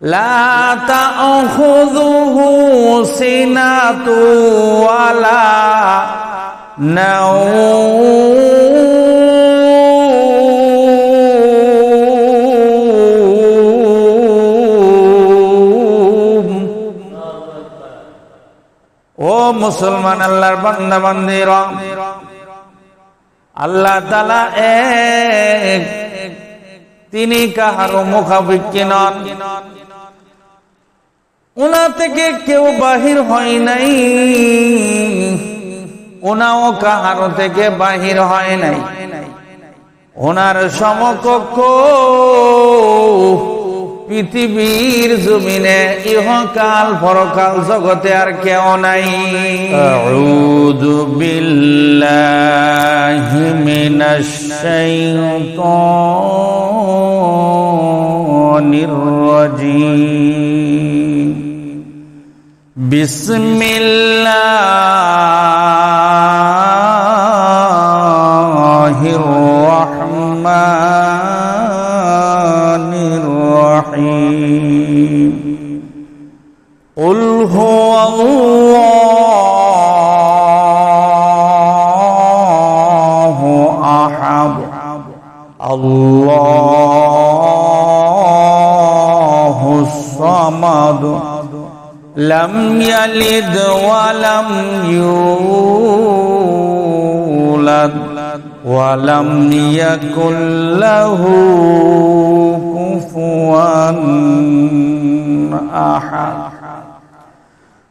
لا تأخذه سنة ولا نوم ও মুসলমান আল্লাহর বান্দা বান্দিরা আল্লাহ তালা এক তিনি কাহারও মুখাবিক্ষি নন ওনা থেকে কেউ বাহির হয় নাই। ওনাও কাহারো থেকে বাহির হয় নাই। ওনার সমকক্ষ পৃথিবীর জমিনে ইহকাল পরকাল জগতে আর কেউ নাই। আউযু বিল্লাহি মিনাশ بسم الله الرحمن الرحيم. قل هو الله أحد. الله الصمد. لم يلد ولم يولد ولم يكن له كفوا أحد.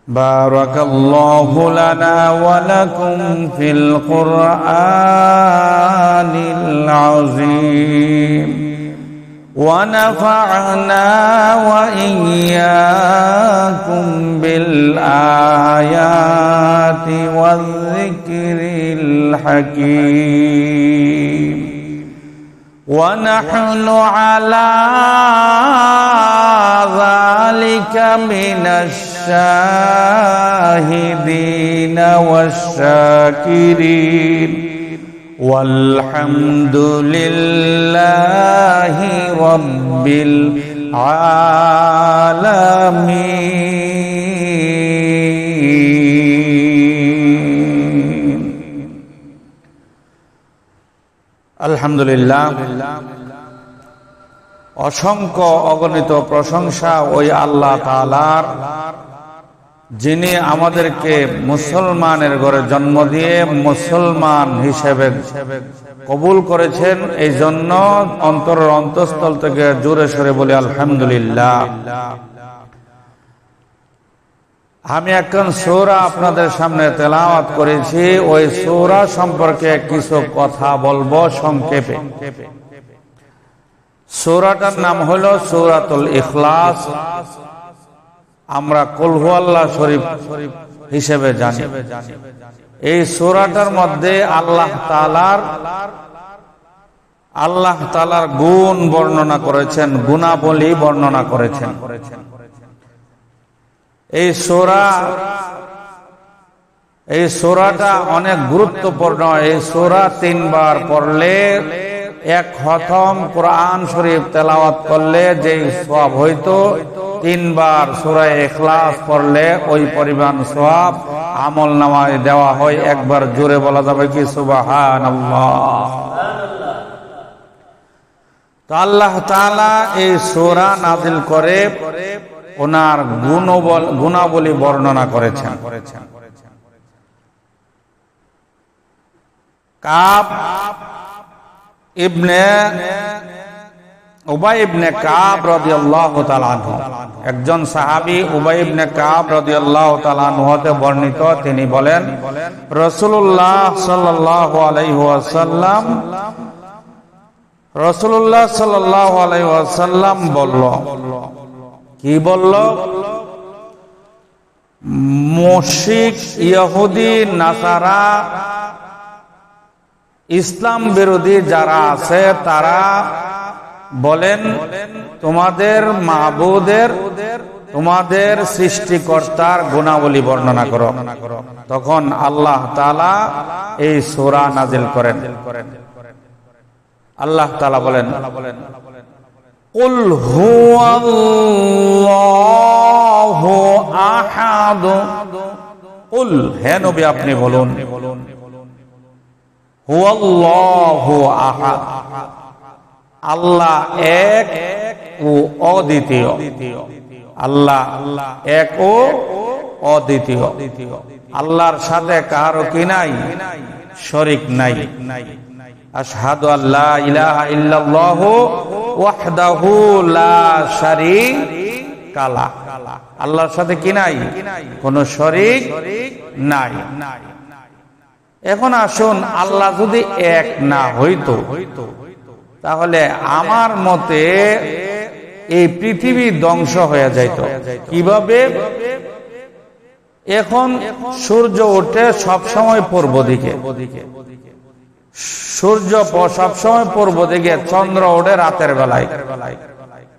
بارك الله لنا ولكم في القرآن العظيم. ونفعنا وإياكم بالآيات والذكر الحكيم. ونحن على ذلك من الشاهدين والشاكرين. والحمد لله رب العالمين আলহামদুলিল্লাহ অসংখ্য অগণিত প্রশংসা ওই আল্লাহ তালার যিনি আমাদেরকে মুসলমানের ঘরে জন্ম দিয়ে মুসলমান হিসেবে কবুল করেছেন এই জন্য অন্তরের অন্তঃস্থল থেকে জোরে সরে বলি, আলহামদুলিল্লাহ। আমি এখন সৌরা আপনাদের সামনে তেলাওয়াত করেছি। ওই সৌরা সম্পর্কে কিছু কথা বলব সংক্ষেপে। সৌরাটার নাম হলো সৌরাতুল ইখলাস। আমরা কলহু আল্লাহ শরীফ হিসেবে জানি। এই সৌরাটার মধ্যে আল্লাহ তালার আল্লাহ তালার গুণ বর্ণনা করেছেন, গুণাবলী বর্ণনা করেছেন। এই সোরা, এই সোরাটা অনেক গুরুত্বপূর্ণ। এই সোরা তিনবার পড়লে এক হতম কোরআন শরীফ তেলাওয়াত করলে যে সব হইতো তিনবার সুরায় এখলাস পড়লে ওই পরিমাণ সব আমল নামায় দেওয়া হয়। একবার জোরে বলা যাবে কি? সুবাহান তো আল্লাহ এই সোরা নাজিল করে ওনার গুণাবলী বর্ণনা করেছেন। কাপ ইবনে একজন বর্ণিত, তিনি বলেন, রাসূলুল্লাহ বলল, কি বলল? মুশিক ইহুদি, নাসারা, ইসলাম বিরোধী যারা আছে তারা বলেন তোমাদের মাহবুদের তোমাদের সৃষ্টিকর্তার গুণাবলী বর্ণনা করো তখন আল্লাহ তালা এই সোরা নাজিল করেন আল্লাহ তালা বলেন قل هو الله আহাদ কুল হে নবী আপনি বলুন হুয়াল্লাহু আহাদ আল্লাহ এক ও অদ্বিতীয়। আল্লাহ আল্লাহ এক ও অদ্বিতীয়। আল্লাহর সাথে কারও কি নাই? শরিক নাই। আশহাদু আল্লাহ ইলাহা ইল্লাল্লাহ ওয়াহদাহু লা শারীকা লা আল্লাহর সাথে কি নাই? কোন শরিক নাই। এখন আসুন, আল্লাহ যদি এক না হইতো তাহলে আমার মতে এই পৃথিবী ধ্বংস হয়ে যাইত কীভাবে এখন সূর্য ওঠে সবসময় পূর্ব দিকে সূর্য সবসময় পূর্ব দিকে চন্দ্র ওঠে রাতের বেলায়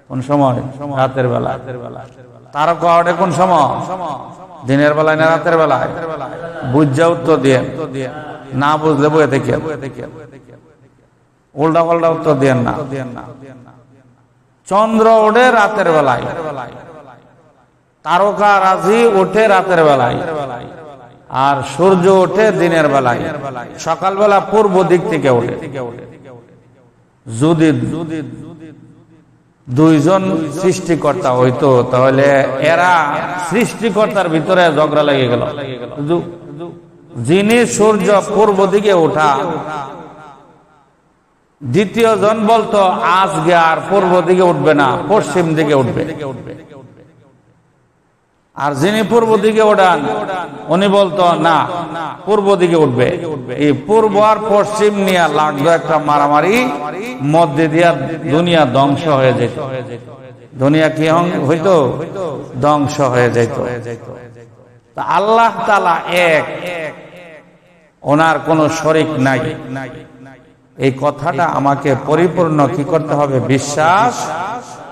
কোন সময় রাতের বেলা তারকা ওঠে কোন সময় দিনের বেলায় না রাতের বেলায় বুঝা উত্তর দিয়ে না বুঝলে বয়ে থেকে উল্টা পাল্টা উত্তর দিয়েন না। চন্দ্র ওঠে রাতের বেলায়। তারকা রাজি ওঠে রাতের বেলায়। আর সূর্য ওঠে দিনের বেলায়। সকালবেলা পূর্ব দিক থেকে ওঠে। যদি দুইজন সৃষ্টিকর্তা হইতো, তাহলে এরা সৃষ্টিকর্তার ভিতরে ঝগড়া লেগে গেল। যিনি সূর্য পূর্ব দিকে ওঠা দ্বিতীয় জন বলতো আজকে আর পূর্ব দিকে উঠবে না, পশ্চিম দিকে উঠবে। আর যিনি পূর্ব দিকে ওঠান, উনি বলতো, না, পূর্ব দিকে উঠবে। এই পূর্ব আর পশ্চিম নিয়ে লাগতো একটা মারামারি, মধ্যে দিয়া দুনিয়া ধ্বংস হয়ে যেত। দুনিয়া কি হইতো? ধ্বংস হয়ে যেত। আল্লাহ তালা এক, ওনার কোন শরিক নাই নাই। এই কথাটা আমাকে পরিপূর্ণ কি করতে হবে? বিশ্বাস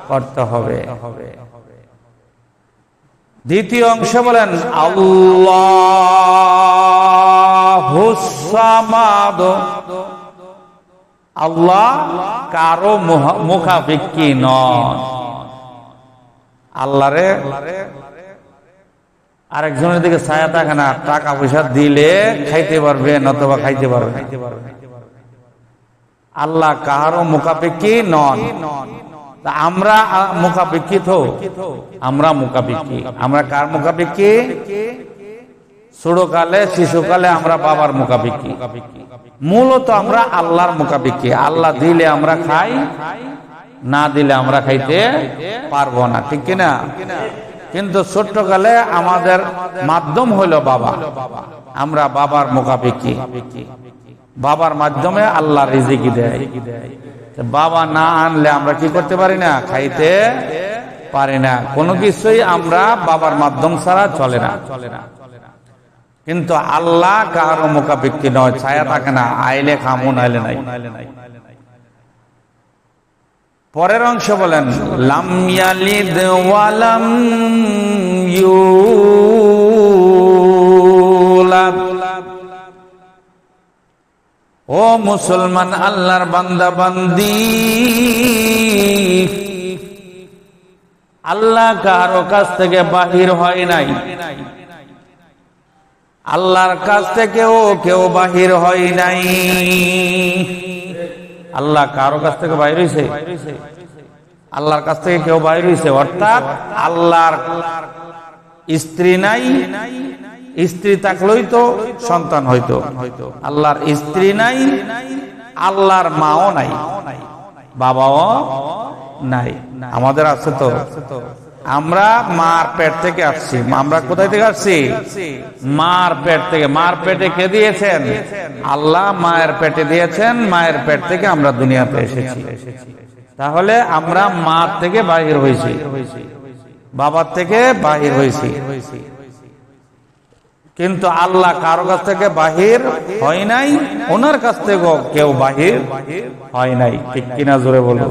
করতে হবে। দ্বিতীয় অংশ বলেন আল্লাহ আল্লাহ কারও মুখাফিকি নন। আল্লাহরে আরেকজনের দিকে ছায়া থাকে না, টাকা পয়সা দিলে খাইতে পারবে, নতবা খাইতে পারবে খাইতে পারবে আল্লাহ কাহারও মুখাপেক্ষি নন। আমরা মুখাপেক্ষি তো? আমরা মুখাপেক্ষি। আমরা কার মুখাপেক্ষি? ছোটকালে, শিশুকালে আমরা বাবার মুখাপেক্ষি। মূলত আমরা আল্লাহর মুখাপেক্ষি। আল্লাহ দিলে আমরা খাই, না দিলে আমরা খাইতে পারব না। ঠিক কিনা কিন্তু ছোট্টকালে আমাদের মাধ্যম হইল বাবা। আমরা বাবার মুখাপেক্ষি। বাবার মাধ্যমে আল্লাহ রিজিকি দেয়। বাবা না আনলে আমরা কি করতে পারি না? খাইতে পারি না। কোনো কিছুই আমরা বাবার মাধ্যম ছাড়া চলে না। চলে না কিন্তু আল্লাহ কারও মোকাবিকি নয়, ছায়া থাকে না। আইলে খামু, নাইলে নাই। পরের অংশ বলেন, লাম ইয়ালিদ ওয়ালাম ইউলাদ ও মুসলমান আল্লাহর বান্দা বান্দি, আল্লাহ কারও কাছ থেকে বাহির হয় নাই। আল্লাহর কাছ থেকেও কেউ বাহির হয় নাই। আল্লাহ কারও কাছ থেকে বাইর হয়েছে আল্লাহর কাছ থেকে কেউ বাইর হয়েছে অর্থাৎ আল্লাহর স্ত্রী নাই স্ত্রী থাকলেই তো সন্তান হইতো। আল্লাহর স্ত্রী নাই, আল্লাহর মাও নাই, বাবাও নাই। আমাদের আছে তো। আমরা মার পেট থেকে আসছি। আমরা কোথায় থেকে আসছি? মার পেট থেকে। মার পেটে কে দিয়েছেন? আল্লাহ মায়ের পেটে দিয়েছেন। মায়ের পেট থেকে আমরা দুনিয়াতে এসেছি। তাহলে আমরা মার থেকে বাহির হয়েছি। বাবার থেকে বাহির হয়েছি। কিন্তু আল্লাহ কারও কাছ থেকে বাহির হয় নাই? ওনার কাছ থেকে কেউ বাহির হয় নাই। ঠিক কিনা জোরে বলো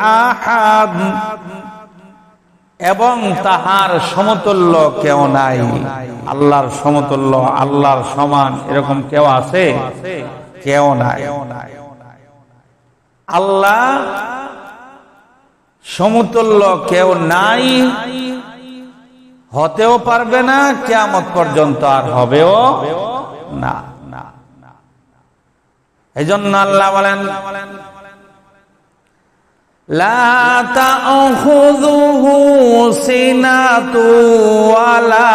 আহাদ। এবং তাহার সমতুল্য কেউ নাই। আল্লাহর সমতুল্য, আল্লাহর সমান এরকম কেউ আছে? কেউ নাই। আল্লাহ সমতুল্য কেউ নাই। হতেও পারবে না, কেয়ামত পর্যন্ত আর হবেও না। এই জন্য আল্লাহ বলেন لا تأخذه سنة ولا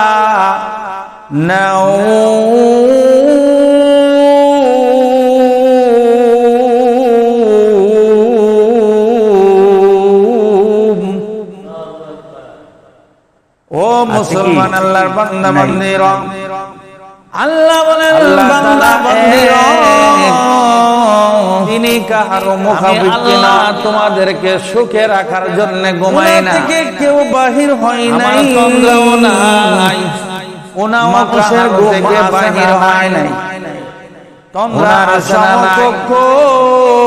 نوم ও মুসলমান আল্লাহর বান্দা বান্দিরা আল্লাহ বলেন বান্দা তিনি কাহার মুখাপেক্ষি না তোমাদেরকে সুখে রাখার জন্য ঘুমায় না। থেকে কেউ বাহির হয় নাই। তন্দ্রাও নাই। ওনাও মানুষের থেকে বাহির হয় নাই। তন্দ্রার সমকক্ষ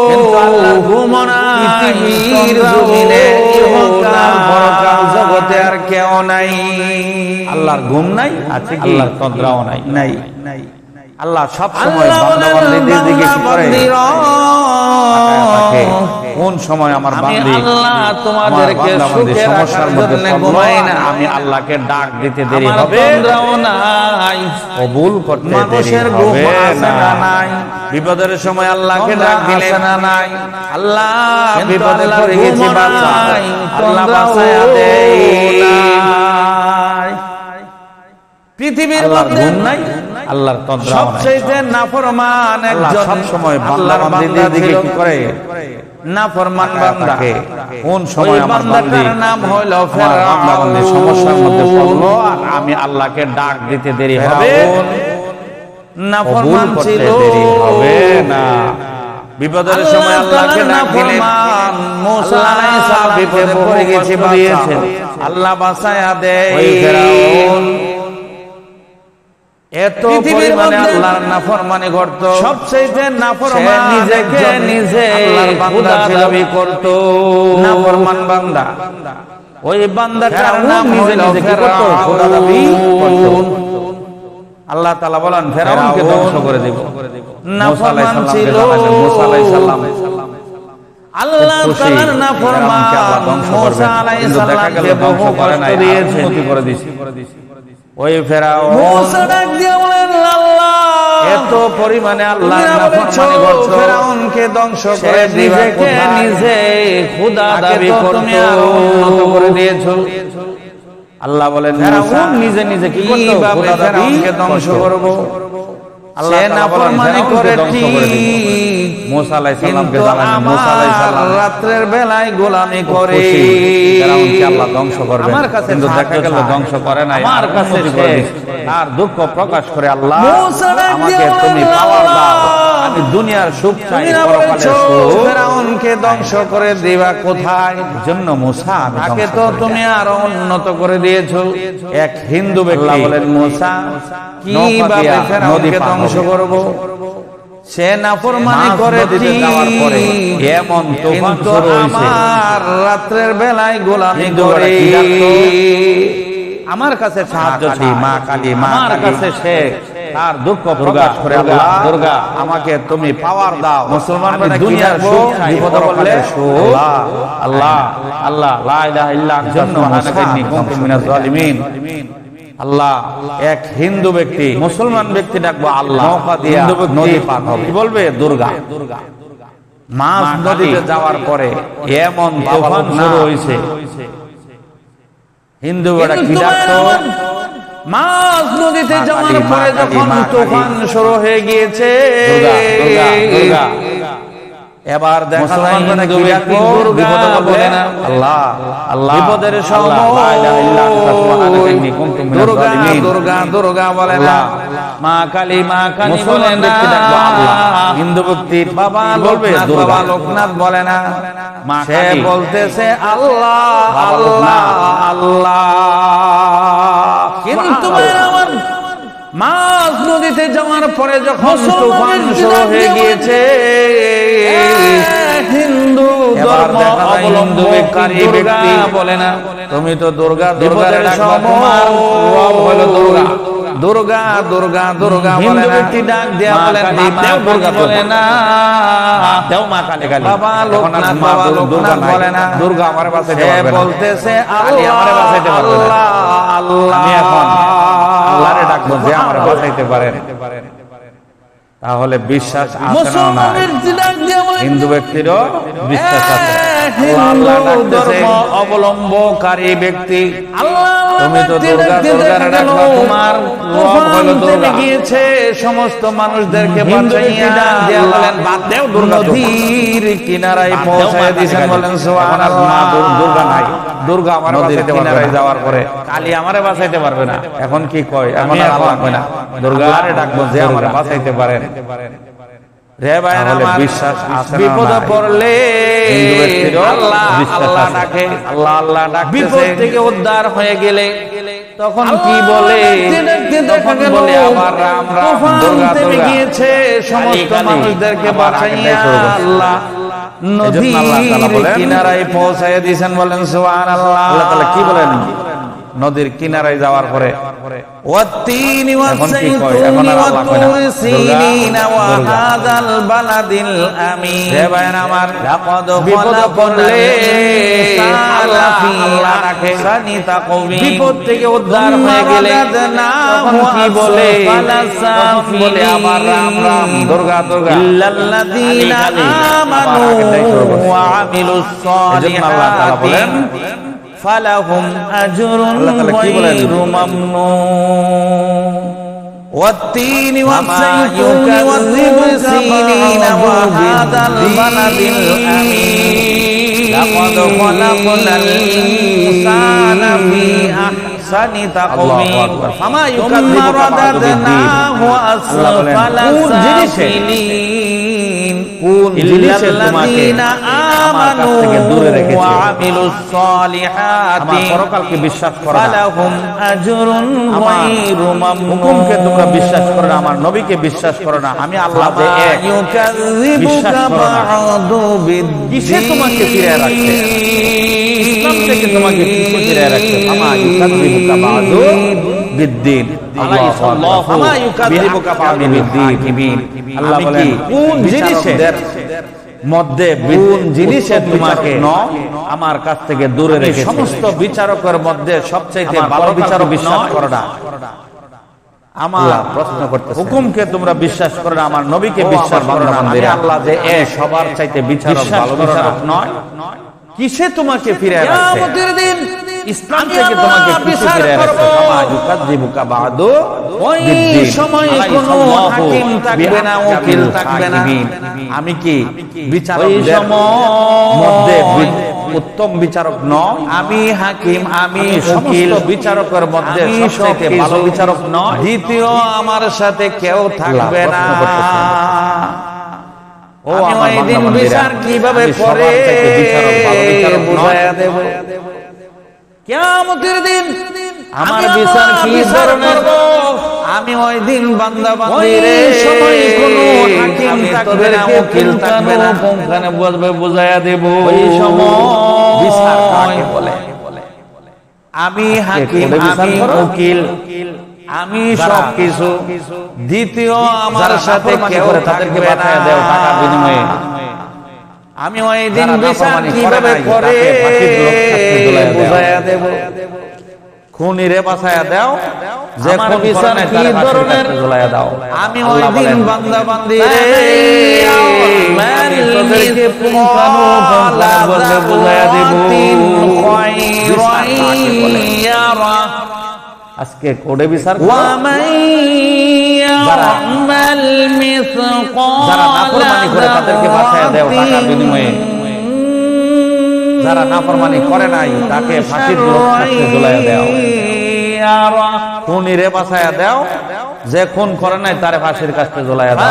কিন্তু আল্লাহ ঘুমনা পৃথিবীর জমিনে ইহকাল পরকাল জগতে আর কেউ নাই। আল্লাহর ঘুম নাই আছে কি? আল্লাহর তন্দ্রাও নাই। নাই নাই। আল্লাহ সব সময় বান্দা দিকে কি করে কোন সময় আমার বান্দি আল্লাহ তোমাদেরকে সুখে সমস্যার মধ্যে ঘুমাই না। আমি আল্লাহকে ডাক দিতে দেরি হবে। নাই। কবুল করতে দেরি মানুষের ঘুম আছে না নাই। বিপদের সময় আল্লাহকে ডাক দিলে না নাই। আল্লাহ বিপদে আল্লাহর পড়ে গেছি ঘুমও আল্লাহ বাঁচায়া পৃথিবীর মধ্যে নাই। আল্লাহর তন্দ্রা সবচেয়ে নাফরমান একজন সব সময় আল্লাহর বান্দার দিকে কি করে? না ফরমান বান্দা। কোন সময় আমার বান্দি? বান্দাটার নাম আমার ফেরাউন। সমস্যার মধ্যে পড়ল আর আমি আল্লাহকে ডাক দিতে দেরি হবে। নাফরমান ছিল। হবে না। বিপদের সময় আল্লাহকে আল্লাহ ডাক দিলে নাফরমান, মুসা আলাইহিস সালাম বিপদে পড়ে গেছে আল্লাহ বাঁচায়া দেয় ফেরাউন। এত পরিমাণে আল্লাহর নাফরমানি করত সবচেয়ে নাফরমান নিজেকে নিজে আল্লাহর বান্দা দাবি করত নাফরমান বান্দা ওই বান্দাটার নাম নিজে নিজে কি করত? খোদা দাবি করত। আল্লাহ তাআলা বলেন ফেরাউনকে ধ্বংস করে দেব নাফরমান ছিল। মুসা আলাইহিস সালাম আল্লাহ তাআলার নাফরমান। মুসা আলাইহিস সালামকে ধ্বংস করে দিয়েছেন। করে দিয়েছে। ওই ফেরাও মুসা ডাক দিয়ে বলেন আল্লাহ! এত পরিমাণে আল্লাহ ফেরাউনকে ধ্বংস করে নিজেকে নিজে খুদা দাবি করতে করে দিয়েছ। আল্লাহ বলেন নিজে নিজে কি ধ্বংস। করব? রাত্রের বেলায় গোলামি করে। আল্লাহ ধ্বংস করবে আমার কাছে কিন্তু দেখা গেল ধ্বংস করে না আমার আর কাছে। আর দুঃখ প্রকাশ করে আল্লাহ আমাকে তুমি পাওয়ার দাও। আমি দুনিয়ার সুখ চাই ফেরাউনকে ধ্বংস করে দিবা কোথায়? জন্য মুসা তাকে তো তুমি আরও উন্নত করে দিয়েছ। এক হিন্দু ব্যক্তি। বলেন মুসা কীভাবে ফেরাউনকে ধ্বংস। করব? সে নাফরমানি করে এমন কিন্তু আমার রাত্রের বেলায় গোলামি করে। আমার কাছে সাহায্য মা কালী, মা আমার কাছে সে তার দুঃখ প্রকাশ করে আল্লাহ দুর্গা, আমাকে তুমি পাওয়ার দাও। মুসলমান দুনিয়ার সুখ বিপদে সুখ। আল্লাহ, আল্লাহ আল্লাহ লা ইলাহা ইল্লা আনতা জন্য সুবহানাকা ইন্নী কুনতু মিনাজ জালিমিন। আল্লাহ এক হিন্দু ব্যক্তি মুসলমান ব্যক্তি ডাকবো আল্লাহ। নৌকা দিয়ে নদী পার হবে। কি বলবে? দুর্গা। মাছ মা নদীতে যাওয়ার পরে এমন তুফান শুরু হয়েছে হিন্দু বেটা কি ডাকতো? মাছ নদীতে মা পরে যখন তুফান শুরু হয়ে গিয়েছে এবার দেখা যায় বলে না। আল্লাহ আল্লাহ বিপদের সময় দুর্গা দুর্গা দুর্গা বলে না। মা কালী মা কালী বলে না। হিন্দু ব্যক্তি বাবা বলবে? বাবা লোকনাথ বলে না। মা সে বলতেছে আল্লাহ আল্লাহ আল্লাহ। কিন্তু আমার মাছ নদীতে যাওয়ার পরে যখন তুফান শুরু হয়ে গিয়েছে হিন্দু ধর্ম অবলম্বনকারী ব্যক্তি বলে না তুমি তো দুর্গা দুর্গা তোমার রব হলো দুর্গা। দুর্গা দুর্গা দুর্গা বলে হিন্দু না। ব্যক্তি ডাক দেয়া বলে দুর্গা বলে না। দেও মা কালী কালী। বাবা লোকনাথ বাবা লোকনাথ বলে না। দুর্গা আমার পারবে না। বলতেছে আমারে আল্লাহ পারবে না। আল্লাহ আমি এখন আল্লাহরে ডাকবো যে আমার বাঁচাইতে তাহলে বিশ্বাস আছে না হিন্দু ব্যক্তিরও বিশ্বাস আছে। হিন্দু আল্লাহ ধর্ম অবলম্বনকারী ব্যক্তি। তুমি তো দুর্গা দুর্গার ডাকবা, তোমার রব হলো দুর্গা। গিয়েছে সমস্ত মানুষদেরকে বাঁচাইয়া ব্যক্তি ডাক দেয়া আল্লাহ বলেন, বাদ দেও দুর্গা, দুর্গা। নদীর কিনারায় পৌঁছায় দিয়েছেন বলেন সুবহানাল্লাহ। দুর্গা নাই দুর্গা আমার বাঁচাইতে কিনারায়। যাওয়ার পরে কালী আমারে বাঁচাইতে পারবে না এখন কি কয় এখন না দুর্গা আরে ডাকবো যে আমার। বাঁচাইতে পারেন বিপদে? পড়লে আল্লাহ আল্লাহ ডাকে আল্লাহ আল্লাহ ডাকতেছে। বিপদ থেকে উদ্ধার হয়ে গেলে তখন কি বলে? তখন রাম রাম গিয়েছে, সমস্ত মানুষদেরকে বাঁচাইয়া। আল্লাহ নদীর কিনারায় দিয়েছেন বলেন সুবহানাল্লাহ। আল্লাহ তাআলা কি বলেন? নদীর কিনারায় যাওয়ার পরে والتين এখন কি কয়? والزيتون এখন আর আল্লাহ কয় না। والطور سينين দুর্গা, দুর্গা। وهذا البلد الأمين হে ভাইয়ের আমার لقد বিপদে পড়লে আল্লাহ আল্লাহ ডাকে। বিপদ থেকে উদ্ধার হয়ে গেলে তখন কি বলে তখন বলে আবার রাম রাম দুর্গা দুর্গা ইল্লাল্লাযীনা কালী, কালী। আমানু আবার আগেরটাই শুরু করছে। ওয়া আমিলুস এজন্য আল্লাহ তাআলা বলেন, ফালাহুম আজরুন আল্লাহ তাআলা কি বলেন? গায়রু মামনুন والتين وما والزيتون يكذب والطور سينين بعض وهذا البلد بالدين. الأمين لقد خلقنا الإنسان في أحسن تقويم الله أكبر. فما ثم يكذبك بعد رددناه আল্লাহ বলেন, أسفل কোন জিনিসে? سافلين ইবলিস তোমাকে আমার কাছ থেকে দূরে রেখেছে। আমার পরকালকে বিশ্বাস করো না। আমার হুকুমকে তোমরা বিশ্বাস করো না আমার নবীকে বিশ্বাস করো না আমি আল্লাহ বিশ্বাস করো না। কিসে তোমাকে তোমাকে ফিরে বিদ্যুৎ আল্লাহ বলেন কোন মধ্যে কোন জিনিসে তোমাকে আমার কাছ থেকে দূরে রেখে সমস্ত বিচারকের মধ্যে সবচেয়ে ভালো বিচারক বিশ্বাস করো না। আমার প্রশ্ন করতে হুকুমকে তোমরা বিশ্বাস করো না আমার নবীকে বিশ্বাস করো না। আমি আল্লাহ যে এ সবার চাইতে বিচারক ভালো বিচারক নয়। কিসে তোমাকে ফিরে দিন ইসলাম আমি থেকে তোমাকে আবার বিচার ফিরে রাখছে করব। আমা ইউকাযযিবুকা বাদু ওই সময় কোনো হাকিম থাকবে না, উকিল থাকবে না। আমি কি মধ্যে উত্তম বিচারক নয়? আমি হাকিম আমি উকিল। বিচারকের মধ্যে ভালো বিচারক নয়? দ্বিতীয় আমার সাথে কেউ থাকবে না। ও আমি ওই দিন বিচার কীভাবে করে দেব? কিয়ামতের দিন আমার আমি বিচার কি ধরনের? আমি ওই দিন বান্দা ওই বান্দিরে সময় কোনো হাকিম থাকবে না উকিল থাকবে না। কোনখানে বলবে বুঝাইয়া দেব। ওই সময় বিচার কাকে বলে? আমি হাকিম আমি উকিল আমি যারা সব কিছু দ্বিতীয় আমার সাথে কেউ তাদেরকে দেও টাকার বিনিময়ে। আমি ওই দিন বিচার কীভাবে করে? বুঝাইয়া দেব। খুনিরে বাসায়া দাও। যে খুনি স্যার কি ধরনের? দাও। আমি ওই দিন বান্দা বান্দি রে পুঙ্খানো বান্দা বলে বুঝায়া দেব। আজকে কোডে বিচার যারা নাফরমানি করে তাদেরকে বাসায়া দাও টাকা বিনিময়ে। যারা নাফরমানি করে নাই, তাকে ফাঁসির লোকটাকে ঝুলাই দেও খুনিরে বাসায়া দেও, যে খুন করে নাই, তারে ফাঁসির কাছে ঝুলাই দাও।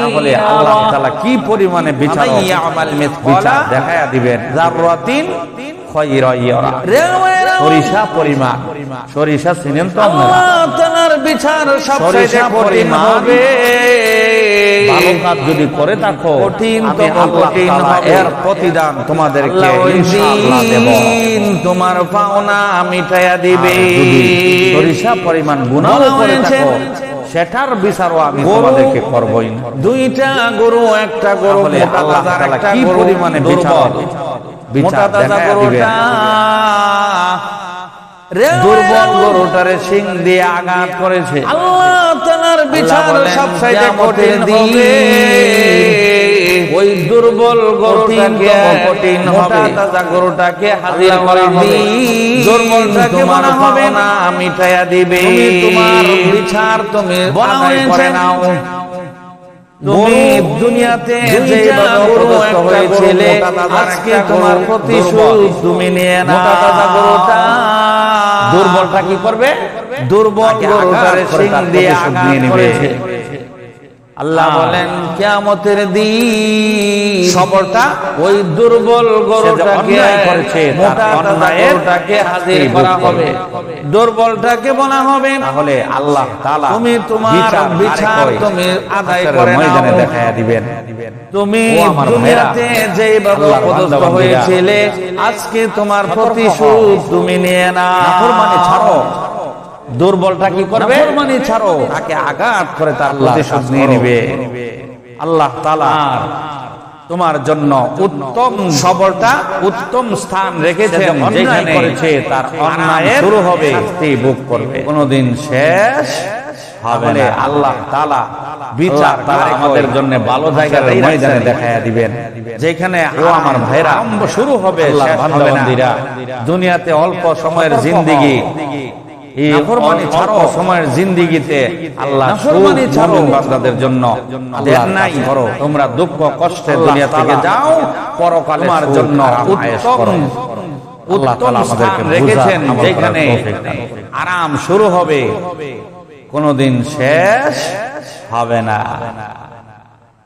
তাহলে আল্লাহ তাআলা কি পরিমাণে বিচার বিচার দেখায়া দিবেন? জাররাতিন সরিষা পরিমাণ। সরিষা চিনেন তো আপনারা? বিচার সরিষা পরিমাণ। হবে। ভালো কাজ যদি করে থাকো কঠিন এর প্রতিদান তোমাদেরকে ইনশাআল্লাহ দেব। তোমার পাওনা মিটাইয়া দিবে। সরিষা পরিমাণ গুনাহ করে থাকো সেটার বিচারও আমি তোমাদেরকে করবই না। দুইটা গরু একটা গরু আল্লাহ তাআলা কি পরিমাণে বিচার বিচার মোটা তাজা গরুটা দুর্বল গরুটারে সিং দিয়ে আঘাত করেছে। আল্লাহ তাআলার বিচার কঠিন হবে। ওই দুর্বল গরুটাকে কঠিন হবে। তাজা গরুটাকে হাজির করা হবে। দুর্বলটাকে মনে হবে না। মিটাইয়া দিবে। তোমার বিচার তুমি করে নাও। তুমি দুনিয়াতে হয়েছিলে আজকে তোমার প্রতিশোধ দুর্বল। তুমি নিয়ে নাও। গরুটা দুর্বলটা কি করবে? দুর্বল গরুটারে সিং দিয়ে আঘাত নিবে। করেছে। আল্লাহ বলেন কিয়ামতের দিন সবরটা ওই দুর্বল গরুটাকে করেছে, তার মোটা তাজা অন্যায়ের গরুটাকে হাজির করা হবে। দুর্বলটাকে বলা হবে। তাহলে আল্লাহ তাআলা তুমি তোমার বিচার তুমি আদায় করে ময়দানে। দেখায়া দিবেন। তুমি দুনিয়াতে যেভাবে আল্লাহর হয়েছিলে আজকে তোমার প্রতিশোধ তুমি নিয়ে না নাফরমানি ছাড়ো। দুর্বলটা কি করবে? ছাড়ো। তাকে আঘাত করে তার প্রতিশোধ নিয়ে নিবে। আল্লাহ তাআলা তোমার জন্য উত্তম সবরটা উত্তম স্থান অন্যায় যেখানে করেছে তার অন্যায় শুরু হবে। ভোগ করবে। কোনোদিন শেষ হবে না। আল্লাহ তাআলা বিচার তারা আমাদের জন্য ভালো জায়গায় ময়দানে দেখায়া দিবেন। যেখানে ও আমার ভাইরা শুরু হবে দুনিয়াতে অল্প সময়ের জিন্দিগি। সময়ের জিন্দিগিতে আল্লাহ বান্দাদের জন্য দেন নাই তোমরা দুঃখ কষ্টে দুনিয়া থেকে যাও পরকালে জন্য উত্তম উত্তম রেখেছেন যেখানে আরাম শুরু হবে। কোনোদিন শেষ হবে না।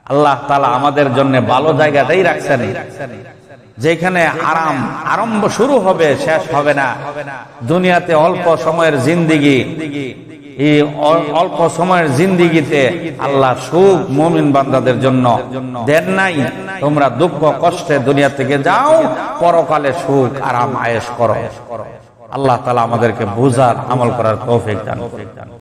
আল্লাহ তালা আমাদের জন্য ভালো জায়গাটাই রাখছেন। যেখানে আরাম, আরম্ভ শুরু হবে, শেষ হবে না। দুনিয়াতে অল্প সময়ের জিন্দিগি। এই অল্প সময়ের জিন্দিগিতে আল্লাহ সুখ মমিন বান্দাদের জন্য দেন নাই। তোমরা দুঃখ, কষ্টে দুনিয়া থেকে যাও, পরকালে সুখ, আরাম, আয়েশ করো। আল্লাহ তালা আমাদেরকে বুঝার, আমল করার দান করুন।